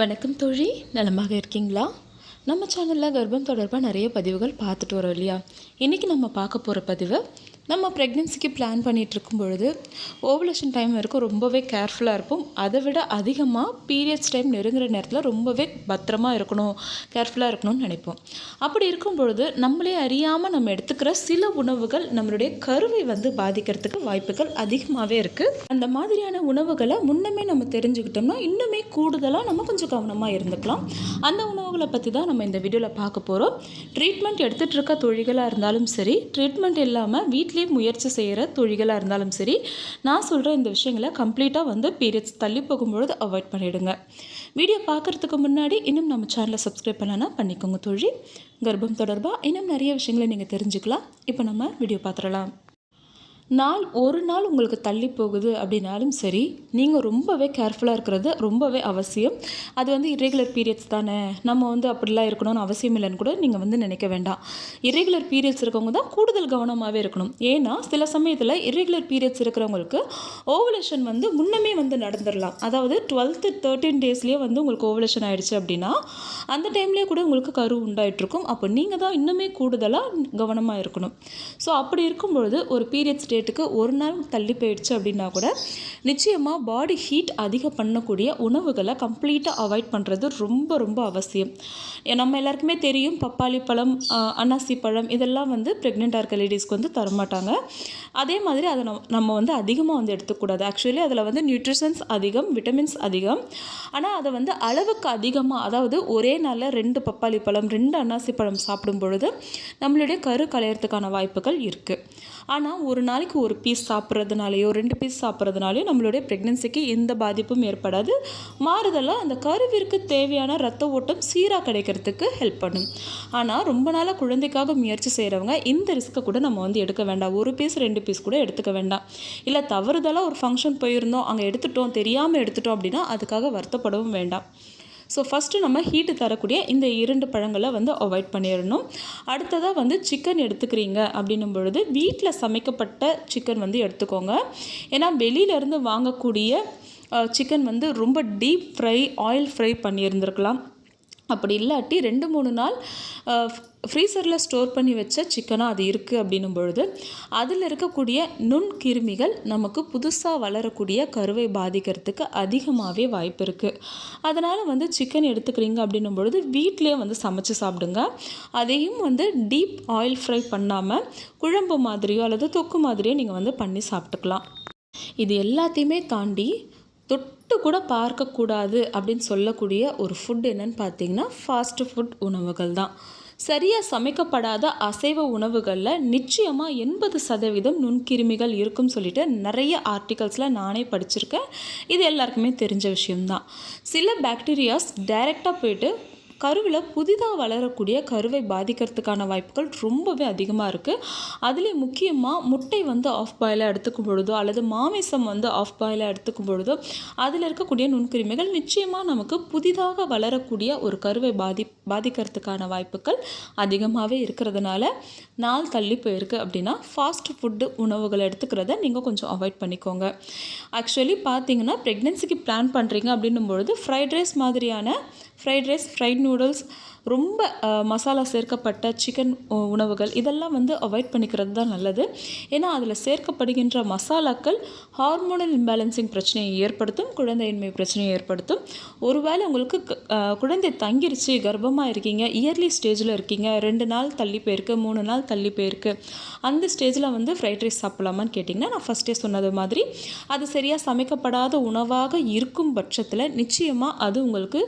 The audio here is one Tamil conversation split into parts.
வணக்கம் தோழி நலமாக இருக்கீங்களா? நம்ம சேனலில் கர்ப்பம் தொடர்பாக நிறைய பதிவுகள் பார்த்துட்டு வரோம் இல்லையா? இன்றைக்கி நம்ம பார்க்க போகிற பதிவு நம்ம ப்ரெக்னென்சிக்கு பிளான் பண்ணிகிட்டு இருக்கும் பொழுது ஓவலேஷன் டைம் வரைக்கும் ரொம்பவே கேர்ஃபுல்லாக இருப்போம். அதை விட அதிகமாக பீரியட்ஸ் டைம் நெருங்குற நேரத்தில் ரொம்பவே பத்திரமா இருக்கணும் கேர்ஃபுல்லாக இருக்கணும்னு நினைப்போம். அப்படி இருக்கும் பொழுது நம்மளே அறியாமல் நம்ம எடுத்துக்கிற சில உணவுகள் நம்மளுடைய கருவை வந்து பாதிக்கிறதுக்கு வாய்ப்புகள் அதிகமாகவே இருக்குது அந்த மாதிரியான உணவுகளை முன்னமே நம்ம தெரிஞ்சுக்கிட்டோம்னா இன்னுமே கூடுதலாக நம்ம கொஞ்சம் கவனமாக இருந்துக்கலாம். அந்த உணவுகளை பற்றி தான் நம்ம இந்த வீடியோவில் பார்க்க போகிறோம் ட்ரீட்மெண்ட் எடுத்துகிட்டு இருக்க தொழில்களாக இருந்தாலும் சரி ட்ரீட்மெண்ட் இல்லாமல் வீட்லேயே முயற்சி செய்கிற தொழில்களாக இருந்தாலும் சரி நான் சொல்கிற இந்த விஷயங்களை கம்ப்ளீட்டாக வந்து பீரியட்ஸ் தள்ளி போகும்பொழுது அவாய்ட் பண்ணிவிடுங்க வீடியோ பார்க்குறதுக்கு முன்னாடி இன்னும் நம்ம சேனலை சப்ஸ்கிரைப் பண்ணலாம் பண்ணிக்கோங்க தொழில் கர்ப்பம் தொடர்பாக இன்னும் நிறைய விஷயங்களை நீங்கள் தெரிஞ்சுக்கலாம். இப்போ நம்ம வீடியோ பார்த்துடலாம். நாள் ஒரு நாள் உங்களுக்கு தள்ளி போகுது அப்படின்னாலும் சரி நீங்கள் ரொம்பவே கேர்ஃபுல்லாக இருக்கிறது ரொம்பவே அவசியம். அது வந்து இரெகுலர் பீரியட்ஸ் தானே. நம்ம வந்து அப்படிலாம் இருக்கணும்னு அவசியம் இல்லைன்னு கூட நீங்கள் வந்து நினைக்க வேண்டாம். இரெகுலர் பீரியட்ஸ் இருக்கவங்க தான் கூடுதல் கவனமாகவே இருக்கணும். ஏன்னா சில சமயத்தில் இரெகுலர் பீரியட்ஸ் இருக்கிறவங்களுக்கு ஓவலேஷன் வந்து முன்னமே வந்து நடந்துடலாம் அதாவது டுவெல்த்து தேர்ட்டீன் டேஸ்லேயே வந்து உங்களுக்கு ஓவலேஷன் ஆயிடுச்சு அப்படின்னா அந்த டைம்லேயே கூட உங்களுக்கு கரு உண்டாயிட்டிருக்கும். அப்போ நீங்கள் தான் இன்னுமே கூடுதலாக கவனமாக இருக்கணும். ஸோ அப்படி இருக்கும்பொழுது ஒரு பீரியட்ஸ் டேட்டுக்கு ஒரு நாள் தள்ளி போயிடுச்சு அப்படின்னா கூட நிச்சயமாக பாடி ஹீட் அதிகம் பண்ணக்கூடிய உணவுகளை கம்ப்ளீட்டாக அவாய்ட் பண்ணுறது ரொம்ப ரொம்ப அவசியம். நம்ம எல்லாருக்குமே தெரியும் பப்பாளி பழம் அன்னாசி பழம் இதெல்லாம் வந்து ப்ரெக்னெண்ட்டாக இருக்க லேடிஸ்க்கு வந்து தரமாட்டாங்க. அதே மாதிரி அதை நம்ம நம்ம வந்து அதிகமாக வந்து எடுத்துக்கூடாது ஆக்சுவலி அதில் வந்து நியூட்ரிஷன்ஸ் அதிகம் விட்டமின்ஸ் அதிகம். ஆனால் அதை வந்து அளவுக்கு அதிகமாக அதாவது ஒரே நாளில் ரெண்டு பப்பாளி பழம் ரெண்டு அன்னாசி பழம் சாப்பிடும் பொழுது நம்மளுடைய கரு கலையறதுக்கான வாய்ப்புகள் இருக்குது ஆனால் ஒரு நாளைக்கு ஒரு பீஸ் சாப்பிட்றதுனாலையோ ரெண்டு பீஸ் சாப்பிட்றதுனாலையோ நம்மளுடைய ப்ரெக்னென்சிக்கு எந்த பாதிப்பும் ஏற்படாது. மாறுதலாக அந்த கருவிற்கு தேவையான ரத்த ஓட்டம் சீராக கிடைக்கிறதுக்கு ஹெல்ப் பண்ணும். ஆனால் ரொம்ப நாளாக குழந்தைக்காக முயற்சி செய்கிறவங்க இந்த ரிஸ்க்கை கூட நம்ம வந்து எடுக்க வேண்டாம். ஒரு பீஸ் ரெண்டு பீஸ் கூட எடுத்துக்க வேண்டாம். இல்லை தவறுதலாக ஒரு ஃபங்க்ஷன் போயிருந்தோம் அங்கே எடுத்துட்டோம் தெரியாமல் எடுத்துட்டோம் அப்படின்னா அதுக்காக வருத்தப்படவும் வேண்டாம். ஸோ ஃபஸ்ட்டு நம்ம ஹீட்டு தரக்கூடிய இந்த இரண்டு பழங்களை வந்து அவாய்ட் பண்ணிடணும் அடுத்ததாக வந்து சிக்கன் எடுத்துக்கிறீங்க அப்படின்னும் பொழுது வீட்டில் சமைக்கப்பட்ட சிக்கன் வந்து எடுத்துக்கோங்க. ஏன்னா வெளியிலேருந்து வாங்கக்கூடிய சிக்கன் வந்து ரொம்ப டீப் ஃப்ரை ஆயில் ஃப்ரை பண்ணியிருந்திருக்கலாம். அப்படி இல்லாட்டி ரெண்டு மூணு நாள் ஃப்ரீசரில் ஸ்டோர் பண்ணி வச்ச சிக்கனாக அது இருக்குது அப்படின்னும் பொழுது அதில் இருக்கக்கூடிய நுண்கிருமிகள் நமக்கு புதுசாக வளரக்கூடிய கருவை பாதிக்கிறதுக்கு அதிகமாகவே வாய்ப்பு இருக்குது அதனால் வந்து சிக்கன் எடுத்துக்கிறீங்க அப்படின்னும் பொழுது வீட்டிலே வந்து சமைச்சு சாப்பிடுங்க. அதையும் வந்து டீப் ஆயில் ஃப்ரை பண்ணாமல் குழம்பு மாதிரியோ அல்லது தொக்கு மாதிரியோ நீங்கள் வந்து பண்ணி சாப்பிட்டுக்கலாம். இது எல்லாத்தையுமே தாண்டி தொட்டு கூட பார்க்கக்கூடாது அப்படின்னு சொல்லக்கூடிய ஒரு ஃபுட் என்னன்னு பார்த்தீங்கன்னா ஃபாஸ்ட் ஃபுட் உணவுகள் தான். சரியாக சமைக்கப்படாத அசைவ உணவுகளில் நிச்சயமாக எண்பது சதவீதம் நுண்கிருமிகள் இருக்கும்னு சொல்லிட்டு நிறைய ஆர்டிகல்ஸில் நானே படிச்சிருக்கேன். இது எல்லாருக்குமே தெரிஞ்ச விஷயம்தான். சில பாக்டீரியாஸ் டைரெக்டாக போயிட்டு கருவில் புதிதாக வளரக்கூடிய கருவை பாதிக்கிறதுக்கான வாய்ப்புகள் ரொம்பவே அதிகமாக இருக்குது அதுலேயும் முக்கியமாக முட்டை வந்து ஆஃப் பாயிலாக எடுத்துக்கும் பொழுதோ அல்லது மாமிசம் வந்து ஆஃப் பாயிலாக எடுத்துக்கும் பொழுதோ அதில் இருக்கக்கூடிய நுண்கிருமிகள் நிச்சயமாக நமக்கு புதிதாக வளரக்கூடிய ஒரு கருவை பாதி பாதிக்கிறதுக்கான வாய்ப்புகள் அதிகமாகவே இருக்கிறதுனால நாள் தள்ளி போயிருக்கு அப்படின்னா ஃபாஸ்ட் ஃபுட்டு உணவுகளை எடுத்துக்கிறத நீங்கள் கொஞ்சம் அவாய்ட் பண்ணிக்கோங்க. ஆக்சுவலி பார்த்தீங்கன்னா ப்ரெக்னென்சிக்கு பிளான் பண்ணுறீங்க அப்படின்னும் பொழுது ஃப்ரைட் ரைஸ் மாதிரியான ஃப்ரைட் ரைஸ் ஃப்ரைட் நூடுல்ஸ் ரொம்ப மசாலா சேர்க்கப்பட்ட சிக்கன் உணவுகள் இதெல்லாம் வந்து அவாய்ட் பண்ணிக்கிறது தான் நல்லது. ஏன்னா அதில் சேர்க்கப்படுகின்ற மசாலாக்கள் ஹார்மோனல் இம்பேலன்சிங் பிரச்சனையை ஏற்படுத்தும் குழந்தையின்மை பிரச்சனையை ஏற்படுத்தும். ஒருவேளை உங்களுக்கு குழந்தை தங்கிருச்சு கர்ப்பமாக இருக்கீங்க இயர்லி ஸ்டேஜில் இருக்கீங்க ரெண்டு நாள் தள்ளி போயிருக்கு மூணு நாள் தள்ளி போயிருக்கு அந்த ஸ்டேஜில் வந்து ஃப்ரைட் ரைஸ் சாப்பிடலாமான்னு கேட்டிங்கன்னா நான் ஃபஸ்ட்டே சொன்னது மாதிரி அது சரியாக சமைக்கப்படாத உணவாக இருக்கும் பட்சத்தில் நிச்சயமாக அது உங்களுக்கு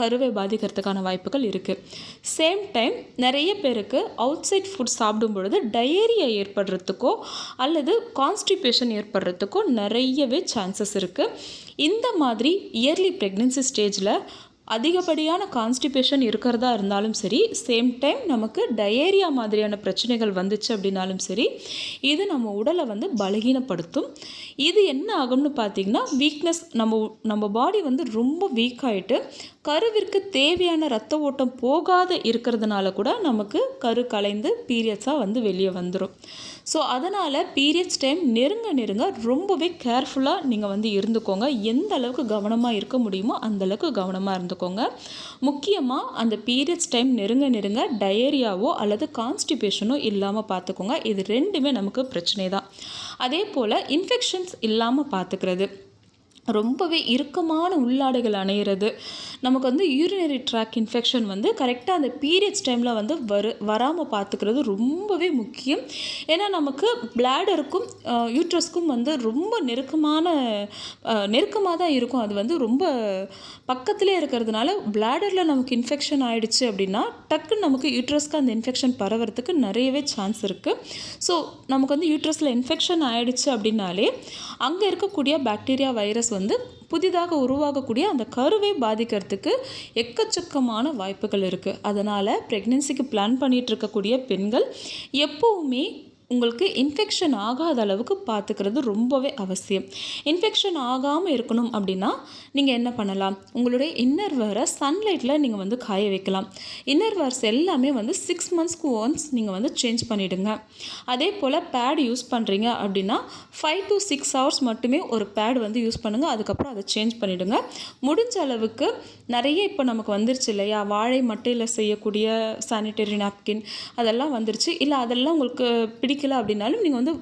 கருவை பாதிக்கிறதுக்கான வாய்ப்புகள் இருக்குது சேம் டைம் நிறைய பேருக்கு அவுட் சைட் ஃபுட் சாப்பிடும் பொழுது டயேரியா ஏற்படுறதுக்கோ அல்லது கான்ஸ்டிபேஷன் ஏற்படுறதுக்கோ நிறையவே சான்சஸ் இருக்குது இந்த மாதிரி இயர்லி ப்ரெக்னென்சி ஸ்டேஜில் அதிகப்படியான கான்ஸ்டிபேஷன் இருக்கிறதா இருந்தாலும் சரி சேம் டைம் நமக்கு டயேரியா மாதிரியான பிரச்சனைகள் வந்துச்சு அப்படின்னாலும் சரி இது நம்ம உடலை வந்து பலகீனப்படுத்தும். இது என்ன ஆகும்னு பார்த்திங்கன்னா வீக்னஸ் நம்ம நம்ம பாடி வந்து ரொம்ப வீக் ஆகிட்டு கருவிற்கு தேவையான ரத்த ஓட்டம் போகாத இருக்கிறதுனால கூட நமக்கு கரு கலைந்து பீரியட்ஸாக வந்து வெளியே வந்துடும் ஸோ அதனால் பீரியட்ஸ் டைம் நெருங்க நெருங்க ரொம்பவே கேர்ஃபுல்லாக நீங்கள் வந்து இருந்துக்கோங்க. எந்த அளவுக்கு கவனமாக இருக்க முடியுமோ அந்தளவுக்கு கவனமாக இருந்துக்கோங்க. முக்கியமாக அந்த பீரியட்ஸ் டைம் நெருங்க நெருங்க டயரியாவோ அல்லது கான்ஸ்டிபேஷனோ இல்லாமல் பார்த்துக்கோங்க இது ரெண்டுமே நமக்கு பிரச்சனை தான் அதே போல் இன்ஃபெக்ஷன்ஸ் இல்லாமல் பார்த்துக்கிறது ரொம்பவே இறுக்கமான உள்ளாடைகள் அணையிறது. நமக்கு வந்து யூரினரி ட்ராக் இன்ஃபெக்ஷன் வந்து கரெக்டாக அந்த பீரியட்ஸ் டைமில் வந்து வரு வராமல் பார்த்துக்கிறது ரொம்பவே முக்கியம். ஏன்னா நமக்கு பிளாடருக்கும் யூட்ரஸ்க்கும் வந்து ரொம்ப நெருக்கமான நெருக்கமாக தான் இருக்கும். அது வந்து ரொம்ப பக்கத்திலே இருக்கிறதுனால பிளாடரில் நமக்கு இன்ஃபெக்ஷன் ஆகிடுச்சு அப்படின்னா டக்குன்னு நமக்கு யூட்ரஸ்க்கு அந்த இன்ஃபெக்ஷன் பரவறதுக்கு நிறையவே சான்ஸ் இருக்குது ஸோ நமக்கு வந்து யூட்ரஸில் இன்ஃபெக்ஷன் ஆகிடுச்சு அப்படின்னாலே அங்கே இருக்கக்கூடிய பாக்டீரியா வைரஸ் வந்து புதிதாக உருவாகக்கூடிய அந்த கருவை பாதிக்கிறதுக்கு எக்கச்சக்கமான வாய்ப்புகள் இருக்குது அதனால் ப்ரெக்னென்சிக்கு பிளான் பண்ணிகிட்டு இருக்கக்கூடிய பெண்கள் எப்போவுமே உங்களுக்கு இன்ஃபெக்ஷன் ஆகாத அளவுக்கு பார்த்துக்கிறது ரொம்பவே அவசியம். இன்ஃபெக்ஷன் ஆகாமல் இருக்கணும் அப்படின்னா நீங்கள் என்ன பண்ணலாம்? உங்களுடைய இன்னர் வேரை சன்லைட்டில் நீங்கள் வந்து காய வைக்கலாம். இன்னர் வேர்ஸ் எல்லாமே வந்து சிக்ஸ் மந்த்ஸ்க்கு ஒன்ஸ் நீங்கள் வந்து சேஞ்ச் பண்ணிவிடுங்க அதே போல் பேட் யூஸ் பண்ணுறீங்க அப்படின்னா ஃபைவ் டு சிக்ஸ் ஹவர்ஸ் மட்டுமே ஒரு பேட் வந்து யூஸ் பண்ணுங்கள் அதுக்கப்புறம் அதை சேஞ்ச் பண்ணிவிடுங்க முடிஞ்ச அளவுக்கு நிறைய இப்போ நமக்கு வந்துருச்சு இல்லையா? வாழை மட்டையில் செய்யக்கூடிய சானிடரி நாப்கின் அதெல்லாம் வந்துருச்சு. இல்லை அதெல்லாம் உங்களுக்கு பிடிக்கல அப்படின்னாலும் நீங்கள் வந்து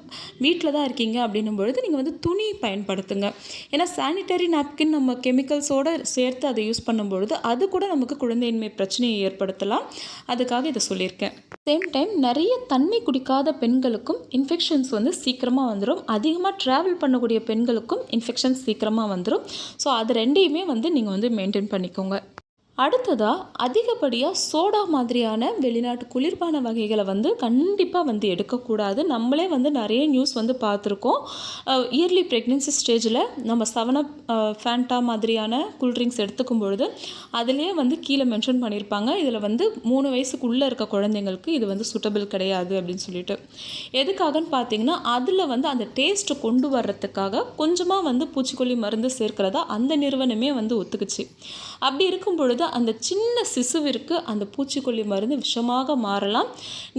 வீட்டில் தான் இருக்கீங்க அப்படின்னும் பொழுது நீங்கள் வந்து துணி பயன்படுத்துங்க. ஏன்னா சானிட்டரி நாப்கின் நம்ம கெமிக்கல்ஸோடு சேர்த்து அதை யூஸ் பண்ணும்பொழுது அது கூட நமக்கு குழந்தையின்மை பிரச்சனையை ஏற்படுத்தலாம். அதுக்காக இதை சொல்லியிருக்கேன். சேம் டைம் நிறைய தண்ணி குடிக்காத பெண்களுக்கும் இன்ஃபெக்ஷன்ஸ் வந்து சீக்கிரமாக வந்துடும் அதிகமாக ட்ராவல் பண்ணக்கூடிய பெண்களுக்கும் இன்ஃபெக்ஷன்ஸ் சீக்கிரமாக வந்துடும் ஸோ அது ரெண்டையுமே வந்து நீங்கள் வந்து மெயின்டைன் பண்ணிக்கோங்க. அடுத்ததாக அதிகப்படியாக சோடா மாதிரியான வெளிநாட்டு குளிர்பான வகைகளை வந்து கண்டிப்பாக வந்து எடுக்கக்கூடாது. நம்மளே வந்து நிறைய நியூஸ் வந்து பார்த்துருக்கோம். இயர்லி ப்ரெக்னென்சி ஸ்டேஜில் நம்ம செவனப் ஃபேண்டா மாதிரியான கூல்ட்ரிங்க்ஸ் எடுத்துக்கும் பொழுது அதுலேயே வந்து கீழே மென்ஷன் பண்ணியிருப்பாங்க. இதில் வந்து மூணு வயசுக்குள்ளே இருக்க குழந்தைங்களுக்கு இது வந்து சூட்டபிள் கிடையாது அப்படின்னு சொல்லிட்டு. எதுக்காகன்னு பார்த்தீங்கன்னா அதில் வந்து அந்த டேஸ்ட்டை கொண்டு வர்றதுக்காக கொஞ்சமாக வந்து பூச்சிக்கொல்லி மருந்து சேர்க்கிறதா அந்த நிறுவனமே வந்து ஒத்துக்குச்சு. அப்படி இருக்கும் பொழுது அந்த சின்ன சிசுவிற்கு அந்த பூச்சிக்கொல்லி மருந்து விஷமாக மாறலாம்.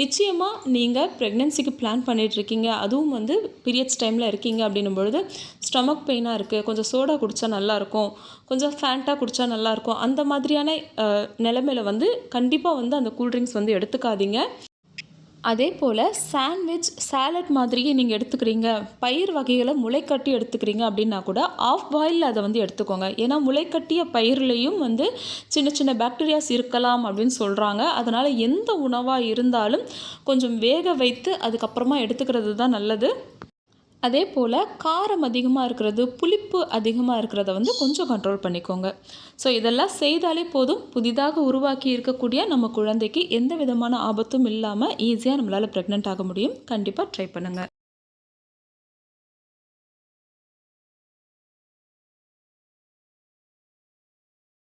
நிச்சயமாக நீங்கள் ப்ரெக்னென்சிக்கு பிளான் பண்ணிகிட்ருக்கீங்க அதுவும் வந்து பீரியட்ஸ் டைமில் இருக்கீங்க அப்படின்னும் பொழுது ஸ்டமக் பெயினாக இருக்குது கொஞ்சம் சோடா குடித்தா நல்லாயிருக்கும். கொஞ்சம் ஃபேண்ட்டாக குடித்தா நல்லாயிருக்கும். அந்த மாதிரியான நிலமையில வந்து கண்டிப்பாக வந்து அந்த கூல்ட்ரிங்க்ஸ் வந்து எடுத்துக்காதீங்க. அதே போல் சாண்ட்விச் சாலட் மாதிரியே நீங்கள் எடுத்துக்கிறீங்க. பயிர் வகைகளை முளைக்கட்டி எடுத்துக்கிறீங்க அப்படின்னா கூட ஆஃப் பாயிலில் அதை வந்து எடுத்துக்கோங்க. ஏன்னா முளைக்கட்டிய பயிர்லேயும் வந்து சின்ன சின்ன பாக்டீரியாஸ் இருக்கலாம் அப்படின்னு சொல்கிறாங்க அதனால் எந்த உணவாக இருந்தாலும் கொஞ்சம் வேக வைத்து அதுக்கப்புறமா எடுத்துக்கிறது தான் நல்லது. அதே போல் காரம் அதிகமாக இருக்கிறது புளிப்பு அதிகமாக இருக்கிறத வந்து கொஞ்சம் கண்ட்ரோல் பண்ணிக்கோங்க. ஸோ இதெல்லாம் செய்தாலே போதும். புதிதாக உருவாக்கி இருக்கக்கூடிய நம்ம குழந்தைக்கு எந்த விதமான ஆபத்தும் இல்லாமல் ஈஸியாக நம்மளால் ப்ரெக்னென்ட் ஆக முடியும். கண்டிப்பாக ட்ரை பண்ணுங்கள்